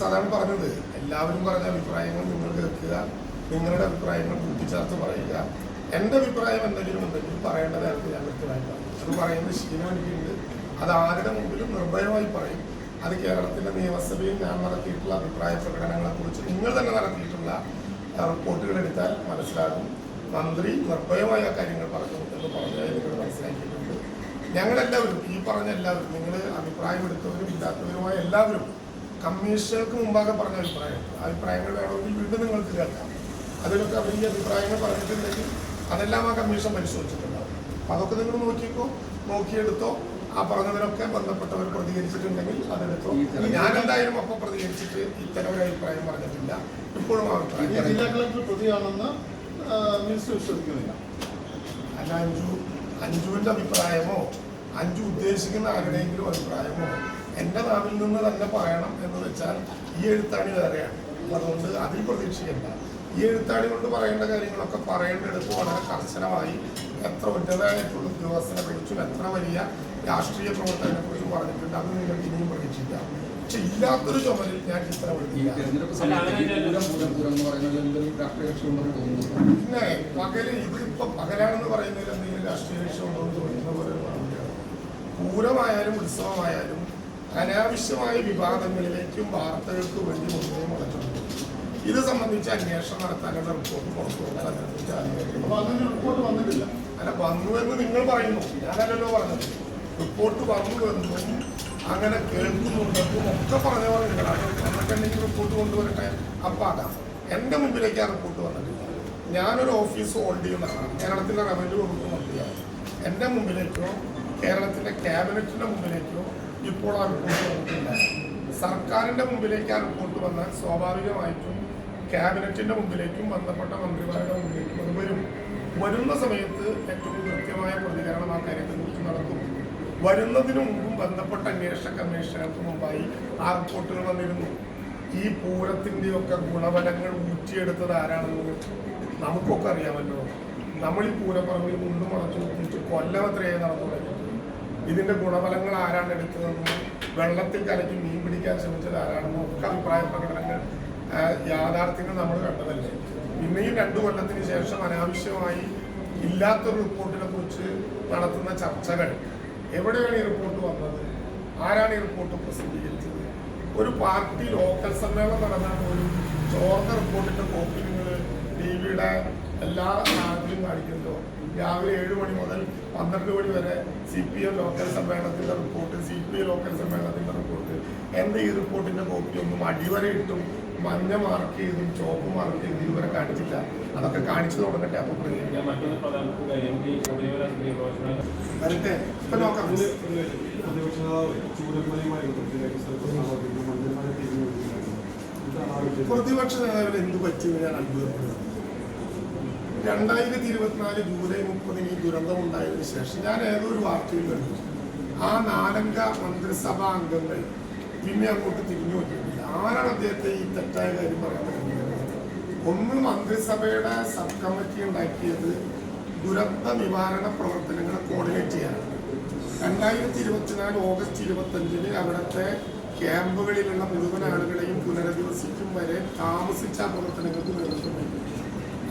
സാധാരണ പറഞ്ഞത്. എല്ലാവരും പറഞ്ഞ അഭിപ്രായങ്ങൾ നിങ്ങൾ കേൾക്കുക. നിങ്ങളുടെ അഭിപ്രായങ്ങൾ കൂട്ടിച്ചേർത്ത് പറയുക. എന്റെ അഭിപ്രായം എന്തെങ്കിലും എന്തെങ്കിലും പറയേണ്ട നേരത്തെ ഞാൻ പറയും അത് പറയുന്ന ശീലം എനിക്കുണ്ട്. അത് ആരുടെ മുമ്പിലും നിർഭയമായി പറയും. അത് കേരളത്തിലെ നിയമസഭയിൽ ഞാൻ നടത്തിയിട്ടുള്ള അഭിപ്രായ പ്രകടനങ്ങളെ കുറിച്ച് നിങ്ങൾ തന്നെ നടത്തിയിട്ടുള്ള റിപ്പോർട്ടുകൾ എടുത്താൽ മനസ്സിലാകും. മന്ത്രി നിർഭയമായ കാര്യങ്ങൾ പറഞ്ഞു എന്ന് പറഞ്ഞാൽ നിങ്ങൾ മനസ്സിലാക്കിയിട്ടുണ്ട്. ഞങ്ങളെല്ലാവരും ഈ പറഞ്ഞ എല്ലാവരും നിങ്ങൾ അഭിപ്രായം എടുത്തവരും ഇല്ലാത്തവരുമായ എല്ലാവരും കമ്മീഷണർക്ക് മുമ്പാകെ പറഞ്ഞ അഭിപ്രായം. അഭിപ്രായങ്ങൾ വേണമെങ്കിൽ വീണ്ടും നിങ്ങൾക്ക് കേൾക്കാം. അതിലൊക്കെ അവർ ഈ അഭിപ്രായങ്ങൾ പറഞ്ഞിട്ടുണ്ടെങ്കിൽ അതെല്ലാം ആ കമ്മീഷൻ പരിശോധിച്ചിട്ടുണ്ടാവും അപ്പൊ അതൊക്കെ നിങ്ങൾ നോക്കിക്കോ നോക്കിയെടുത്തോ. ആ പറഞ്ഞതിനൊക്കെ ബന്ധപ്പെട്ടവർ പ്രതികരിച്ചിട്ടുണ്ടെങ്കിൽ അതെടുത്തോ. ഞാൻ എന്തായാലും ഒപ്പം പ്രതികരിച്ചിട്ട് ഇത്തരം ഒരു അഭിപ്രായം പറഞ്ഞിട്ടില്ല. ഇപ്പോഴും അഭിപ്രായം ജില്ലാ. കളക്ടർ പ്രതിയാണെന്ന് മിനിസ്റ്റർ വിശ്വസിക്കുന്നില്ല. അല്ല അഞ്ജു അഞ്ജുവിന്റെ അഭിപ്രായമോ അഞ്ചു ഉദ്ദേശിക്കുന്ന ആരുടെയെങ്കിലും അഭിപ്രായമോ എന്റെ നാവിൽ നിന്ന് തന്നെ പറയണം എന്ന് വെച്ചാൽ ഈ എഴുത്താണി വേറെയാണ്. അതുകൊണ്ട് അതിൽ പ്രതീക്ഷിക്കേണ്ട. ഈ എഴുത്താണി കൊണ്ട് പറയേണ്ട കാര്യങ്ങളൊക്കെ പറയേണ്ടടുത്ത് വളരെ കർശനമായി എത്ര ഉന്നതമായിട്ടുള്ള ഉദ്യോഗസ്ഥനെ കുറിച്ചും എത്ര വലിയ രാഷ്ട്രീയ പ്രവർത്തകനെ കുറിച്ചും പറഞ്ഞിട്ടുണ്ട് അത് നിങ്ങൾക്ക് ഇനിയും പ്രതീക്ഷിക്കാം. പക്ഷെ ഇല്ലാത്തൊരു ചുമലിൽ ഞാൻ ചിത്രം ഈ എടുത്തില്ല. തെരഞ്ഞെടുപ്പ് സമയത്ത് ഈ പൂരം പൂരം പൂരം എന്ന് പറയുന്നത് എന്തൊരു രാഷ്ട്രീയ കക്ഷിയുണ്ടെന്ന് തോന്നുന്നു? പിന്നെ പകൽ ഇതിപ്പോ പകലാണെന്ന് പറയുന്നതിൽ എന്തെങ്കിലും രാഷ്ട്രീയ ലക്ഷ്യമുണ്ടോ എന്ന് ചോദിക്കുന്ന പോലെ. പൂരമായാലും ഉത്സവമായാലും അനാവശ്യമായ വിവാദങ്ങളിലേക്കും വാർത്തകൾക്ക് വേണ്ടി മുന്നേ മുടക്കുന്നു ഇത് സംബന്ധിച്ച് അന്വേഷണം നടത്താനുള്ള റിപ്പോർട്ട് പുറത്തു വന്നിട്ടില്ല. അല്ല വന്നു എന്ന് നിങ്ങൾ പറയുന്നു. ഞാനല്ലല്ലോ പറഞ്ഞത്. റിപ്പോർട്ട് വന്നു എന്നും അങ്ങനെ കേൾക്കുന്നുണ്ടെന്നും ഒക്കെ പറഞ്ഞവർ നിങ്ങളാണ് എന്നൊക്കെ എന്തെങ്കിലും റിപ്പോർട്ട് കൊണ്ടുവരട്ടെ? അപ്പാകാം എന്റെ മുമ്പിലേക്ക് ആ റിപ്പോർട്ട് വന്നിട്ടില്ല. ഞാനൊരു ഓഫീസ് ഹോൾഡ് ചെയ്യുന്നതാണ് കേരളത്തിലെ റവന്യൂ വകുപ്പ് മന്ത്രിയാണ് എന്റെ മുമ്പിലേക്കോ കേരളത്തിലെ ക്യാബിനറ്റിന്റെ മുമ്പിലേക്കോ ഇപ്പോൾ ആ റിപ്പോർട്ട് വന്നിട്ടില്ല സർക്കാരിന്റെ മുമ്പിലേക്ക് ആ റിപ്പോർട്ട് വന്നാൽ സ്വാഭാവികമായിട്ടും ക്യാബിനറ്റിന്റെ മുമ്പിലേക്കും ബന്ധപ്പെട്ട മന്ത്രിമാരുടെ മുമ്പിലേക്കും അത് വരും. വരുന്ന സമയത്ത് ഏറ്റവും കൃത്യമായ പ്രതികരണം ആ കാര്യത്തെക്കുറിച്ച് നടത്തും വരുന്നതിനു മുമ്പും ബന്ധപ്പെട്ട അന്വേഷണ കമ്മീഷണർക്ക് മുമ്പായി ആ റിപ്പോർട്ടുകൾ വന്നിരുന്നു. ഈ പൂരത്തിന്റെയൊക്കെ ഗുണഫലങ്ങൾ ഊറ്റിയെടുത്തത് ആരാണെന്ന് നമുക്കൊക്കെ അറിയാമല്ലോ. നമ്മൾ ഈ പൂരപ്പറമ്പിൽ മുണ്ടും മുളച്ചു കൊല്ലം എത്രയായി നടന്നു തുടങ്ങിയിട്ട് ഇതിന്റെ ഗുണഫലങ്ങൾ ആരാണ് എടുത്തതെന്നും വെള്ളത്തിൽ കലക്കി മീൻ പിടിക്കാൻ ശ്രമിച്ചത് ആരാണെന്നും ഒക്കെ അഭിപ്രായ പ്രകടനങ്ങൾ യാഥാർത്ഥ്യങ്ങൾ നമ്മൾ കണ്ടതല്ലേ? പിന്നെയും രണ്ടു കൊല്ലത്തിന് ശേഷം അനാവശ്യമായി ഇല്ലാത്തൊരു റിപ്പോർട്ടിനെ കുറിച്ച് നടത്തുന്ന ചർച്ചകൾ. എവിടെയാണ് ഈ റിപ്പോർട്ട് വന്നത്? ആരാണ് ഈ റിപ്പോർട്ട് പ്രസിദ്ധീകരിച്ചത്? ഒരു പാർട്ടി ലോക്കൽ സമ്മേളനം നടന്നാൽ പോലും ചോർന്ന റിപ്പോർട്ടിന്റെ കോപ്പി ടി വിയുടെ എല്ലാ നാട്ടിലും കാണിക്കുന്നുണ്ടോ? രാവിലെ ഏഴ് മണി മുതൽ പന്ത്രണ്ട് മണി വരെ സി പി എം ലോക്കൽ സമ്മേളനത്തിന്റെ report C P I local സമ്മേളനത്തിന്റെ റിപ്പോർട്ട് എന്റെ ഈ റിപ്പോർട്ടിന്റെ കോപ്പി ഒന്നും അടിവരയിട്ടും മഞ്ഞ മാർക്ക് ചെയ്തും ചോപ്പ് മാർക്ക് ചെയ്തും ഇതുവരെ കാണിച്ചില്ല. അതൊക്കെ കാണിച്ചു തുടങ്ങട്ടെ അപ്പൊ വരട്ടെ ഇപ്പൊ നോക്കാം. അതിൽ പ്രതിപക്ഷ നേതാവിന് എന്ത് പറ്റിയെന്ന് ഞാൻ അത്ഭുതപ്പെടുന്നത് രണ്ടായിരത്തി ഇരുപത്തിനാല് ജൂലൈ മുപ്പതിന് ഈ ദുരന്തം ഉണ്ടായതിനു ശേഷം ഞാൻ ഏതോ ഒരു വാർത്തയിൽ കണ്ടു ആ നാലംഗ മന്ത്രിസഭാ അംഗങ്ങൾ പിന്നെ അങ്ങോട്ട് തിരിഞ്ഞു നോക്കിയിട്ടില്ല ആരാണ് അദ്ദേഹത്തെ ഈ തെറ്റായ കാര്യം പറയാൻ ഒന്ന് മന്ത്രിസഭയുടെ സബ് കമ്മിറ്റി ഉണ്ടാക്കിയത് ദുരന്ത നിവാരണ പ്രവർത്തനങ്ങൾ കോർഡിനേറ്റ് ചെയ്യാനാണ്. രണ്ടായിരത്തി ഇരുപത്തിനാല് ഓഗസ്റ്റ് ഇരുപത്തഞ്ചിന് അവിടുത്തെ ക്യാമ്പുകളിലുള്ള മുഴുവൻ ആളുകളെയും പുനരധിവസിക്കും വരെ താമസിച്ച പ്രവർത്തനങ്ങൾക്ക് നേതൃത്വം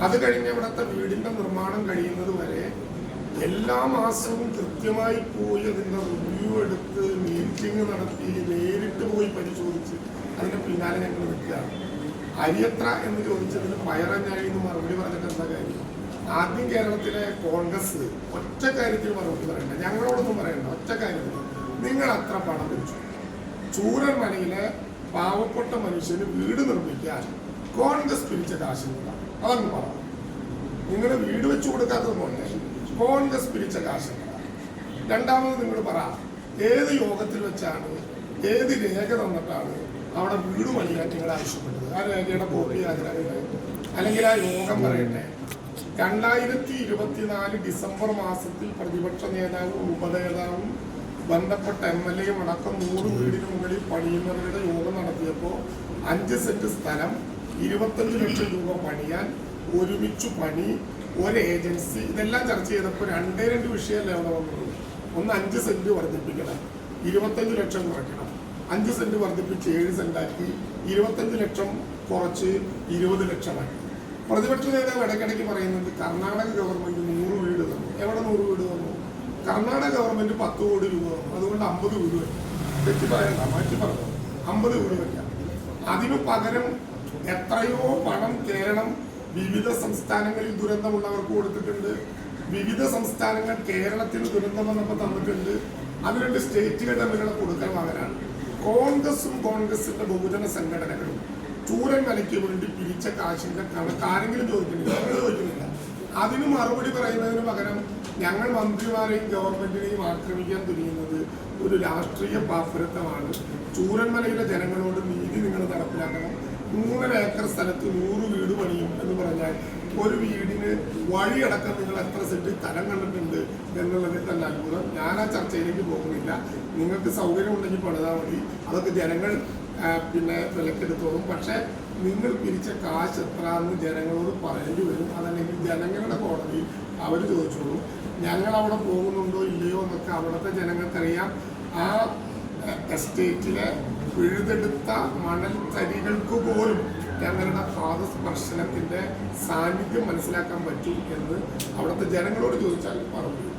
അത് കഴിഞ്ഞ് ഇവിടുത്തെ വീടിന്റെ നിർമ്മാണം കഴിയുന്നത് വരെ എല്ലാ മാസവും കൃത്യമായി പോയി അതിന്റെ റിവ്യൂ എടുത്ത് മീറ്റിംഗ് നടത്തി നേരിട്ട് പോയി പരിശോധിച്ച് അതിന്റെ പിന്നാലെ ഞങ്ങൾ നിൽക്കുകയാണ്. അരിയത്ര എന്ന് ചോദിച്ചതിന് പയറഞ്ഞാഴി എന്ന് മറുപടി പറഞ്ഞിട്ട് എന്താ കാര്യം? ആദ്യം കേരളത്തിലെ കോൺഗ്രസ് ഒറ്റ കാര്യത്തിൽ മറുപടി പറയണ്ട. ഞങ്ങളോടൊന്നും പറയണ്ട. ഒറ്റ കാര്യത്തിൽ. നിങ്ങൾ അത്ര പണം പിടിച്ചു. ചൂരന്മലയിലെ പാവപ്പെട്ട മനുഷ്യന് വീട് നിർമ്മിക്കാൻ കോൺഗ്രസ് പിരിച്ച കാശില്ല അതങ്ങ് പറഞ്ഞു നിങ്ങൾ വീട് വെച്ചു കൊടുക്കാത്തത് പോലെ കോൺഗ്രസ് പിരിച്ച കാശില്ല രണ്ടാമത് നിങ്ങൾ പറ ഏത് യോഗത്തിൽ വെച്ചാണ് ഏത് രേഖ തന്നിട്ടാണ് അവിടെ വീട് പണിയാൻ നിങ്ങൾ ആവശ്യപ്പെട്ടത്? ആ രേഖയുടെ കോപ്പി അല്ലെങ്കിൽ ആ യോഗം പറയട്ടെ. രണ്ടായിരത്തി ഇരുപത്തിനാല് ഡിസംബർ മാസത്തിൽ പ്രതിപക്ഷ നേതാവും ഉപനേതാവും ബന്ധപ്പെട്ട എം എൽ എയും അടക്കം നൂറ് വീടിന് മുകളിൽ പണിയുന്നവരുടെ യോഗം നടത്തിയപ്പോൾ അഞ്ച് സെന്റ് സ്ഥലം ഇരുപത്തഞ്ച് ലക്ഷം രൂപ പണിയാൻ ഒരുമിച്ച് പണി ഒരു ഏജൻസി ഇതെല്ലാം ചർച്ച ചെയ്തപ്പോൾ രണ്ടേ രണ്ട് വിഷയമല്ലേ അവിടെ വന്നത്? ഒന്ന് അഞ്ച് സെന്റ് വർദ്ധിപ്പിക്കണം ഇരുപത്തഞ്ച് ലക്ഷം കുറയ്ക്കണം. അഞ്ച് സെന്റ് വർദ്ധിപ്പിച്ച് ഏഴ് സെന്റാക്കി ഇരുപത്തഞ്ച് ലക്ഷം കുറച്ച് ഇരുപത് ലക്ഷമാക്കി. പ്രതിപക്ഷ നേതാവ് ഇടയ്ക്കിടയ്ക്ക് പറയുന്നത് കർണാടക ഗവൺമെന്റ് നൂറ് വീട് തന്നു. എവിടെ നൂറ് വീട് തന്നു? കർണാടക ഗവൺമെന്റ് പത്ത് കോടി രൂപ തന്നു. അതുകൊണ്ട് അമ്പത് വീട് വയ്ക്കും തെറ്റി പറയണ്ട മാറ്റി പറഞ്ഞു അമ്പത് വീട് വയ്ക്കാം അതിനു പകരം എത്രയോ പണം കേരളം വിവിധ സംസ്ഥാനങ്ങളിൽ ദുരന്തമുള്ളവർക്ക് കൊടുത്തിട്ടുണ്ട്. വിവിധ സംസ്ഥാനങ്ങൾ കേരളത്തിന് ദുരന്തം വന്നപ്പോൾ തന്നിട്ടുണ്ട്. അത് രണ്ട് സ്റ്റേറ്റുകൾ തമ്മിലുള്ള കൊടുക്കണം അവരാണ്. കോൺഗ്രസും കോൺഗ്രസിന്റെ ബഹുജന സംഘടനകളും ചൂരൻ വിലയ്ക്ക് വേണ്ടി പിരിച്ച കാശിന്റെ കണക്ക് ആരെങ്കിലും ചോദിക്കുന്നില്ല. ചോദിക്കുന്നില്ല. അതിന് മറുപടി പറയുന്നതിന് പകരം ഞങ്ങൾ മന്ത്രിമാരെയും ഗവൺമെന്റിനെയും ആക്രമിക്കാൻ തുനിയുന്നത് ഒരു രാഷ്ട്രീയ പാപ്പരത്വമാണ് ചൂരന്മലയിലെ ജനങ്ങളോട് നീതി നിങ്ങൾ നടപ്പിലാക്കണം. മൂന്നര ഏക്കർ സ്ഥലത്ത് നൂറ് വീട് പണിയും എന്ന് പറഞ്ഞാൽ ഒരു വീടിന് വഴിയടക്കം നിങ്ങൾ എത്ര സെന്റ് തരം കണ്ടിട്ടുണ്ട് എന്നുള്ളതിൽ തന്നെ അത്ഭുതം. ഞാൻ ആ ചർച്ചയിലേക്ക് പോകുന്നില്ല. നിങ്ങൾക്ക് സൗകര്യം ഉണ്ടെങ്കിൽ പണിതാൽ മതി. അതൊക്കെ ജനങ്ങൾ പിന്നെ വിലക്കെടുത്തോളും. പക്ഷെ നിങ്ങൾ പിരിച്ച കാശ് എത്ര എന്ന് ജനങ്ങളോട് പറയേണ്ടി വരും. അതല്ലെങ്കിൽ ജനങ്ങളുടെ കോടതി അവർ ചോദിച്ചോളൂ. ഞങ്ങൾ അവിടെ പോകുന്നുണ്ടോ ഇല്ലയോ എന്നൊക്കെ അവിടുത്തെ ജനങ്ങൾക്കറിയാം. ആ എസ്റ്റേറ്റിലെ പിഴുതെടുത്ത മണൽ തരികൾക്ക് പോലും ഞങ്ങളുടെ പാദസ്പർശനത്തിന്റെ സാന്നിധ്യം മനസ്സിലാക്കാൻ പറ്റും എന്ന് അവിടുത്തെ ജനങ്ങളോട് ചോദിച്ചാൽ പറഞ്ഞു.